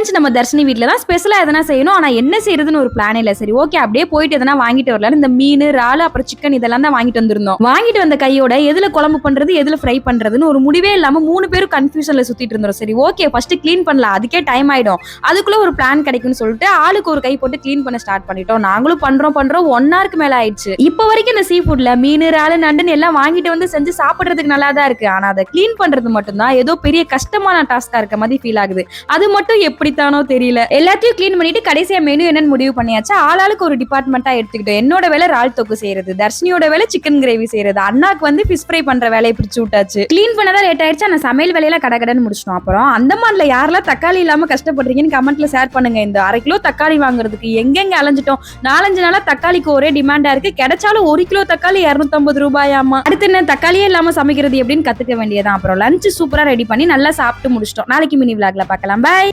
Lunch நம்ம தர்ஷினி வீட்ல தான் ஸ்பெஷலாக எதனா செய்யணும். ஆனா என்ன செய்யறதுன்னு ஒரு பிளான் இல்லை. சரி ஓகே அப்படியே போயிட்டு எதனா வாங்கிட்டு வரலாம் இந்த மீன் இறால் அப்புறம் சிக்கன் இதெல்லாம் தான் வாங்கிட்டு வந்திருந்தோம். வாங்கிட்டு வந்த கையோட எதுல குழம்பு பண்றது எதுல ஃப்ரை பண்றதுன்னு ஒரு முடிவே இல்லாம மூணு பேரும் கன்ஃபியூஷன்ல சுத்திட்டு இருந்தோம். சரி ஓகே ஃபர்ஸ்ட் க்ளீன் பண்ணலாம். அதுக்கே டைம் ஆயிடும். அதுக்குள்ள ஒரு பிளான் கிடைக்கும்னு சொல்லிட்டு ஆளுக்கு ஒரு கை போட்டு க்ளீன் பண்ண ஸ்டார்ட் பண்ணிட்டோம். நாங்களும் பண்றோம் பண்றோம். ஒன் ஹவருக்கு மேல ஆயிடுச்சு. இப்போ வரைக்கும் இந்த சீ ஃபுட்ல மீன் இறால் நண்டுன்னு எல்லாம் வாங்கிட்டு வந்து செஞ்சு சாப்பிடுறதுக்கு நல்லா தான் இருக்கு. ஆனா அதை க்ளீன் பண்றது மட்டும்தான் ஏதோ பெரிய கஷ்டமான டாஸ்கா இருக்க மாதிரி ஃபீல் ஆகுது. அது மட்டும் எப்படி எப்படித்தானோ தெரியல. எல்லாத்தையும் க்ளீன் பண்ணிட்டு கடைசியா மெனு என்னன்னு முடிவு பண்ணியாச்சு? ஆளாளுக்கு ஒரு டிபார்ட்மெண்ட்டா எடுத்துக்கிட்டோம். என்னோட வேலை இறால் தொக்கு செய்யறது. தர்ஷினியோட வேலை சிக்கன் கிரேவி செய்யறது. அண்ணாக்கு வந்து ஃபிஷ் ஃப்ரை பண்ற வேலையை பிடிச்சி விட்டாச்சு. க்ளீன் பண்ணதான் லேட் ஆயிடுச்சு. ஆனா சமையல் வேலையில கடகடன்னு முடிச்சிட்டோம். அப்புறம் அந்த மாதிரில யாரெல்லாம் தக்காளி இல்லாம கஷ்டப்படுறீங்கன்னு கமெண்ட்ல ஷேர் பண்ணுங்க. இந்த அரை கிலோ தக்காளி வாங்குறதுக்கு எங்கெங்க அலைஞ்சிட்டோம்? நாலஞ்சு நாளா தக்காளிக்கு ஒரே டிமாண்டா இருக்கு. கிடைச்சாலும் ஒரு கிலோ தக்காளி இரநூத்தம்பது ரூபாயாமா அடுத்து என்ன? தக்காளியே இல்லாம சமைக்கிறது எப்படின்னு கத்துக்க வேண்டியதான் அப்புறம் லஞ்ச் சூப்பரா ரெடி பண்ணி நல்லா சாப்பிட்டு முடிச்சிட்டோம். நாளைக்கு மினி விளாக்ல பார்க்கலாம். பாய்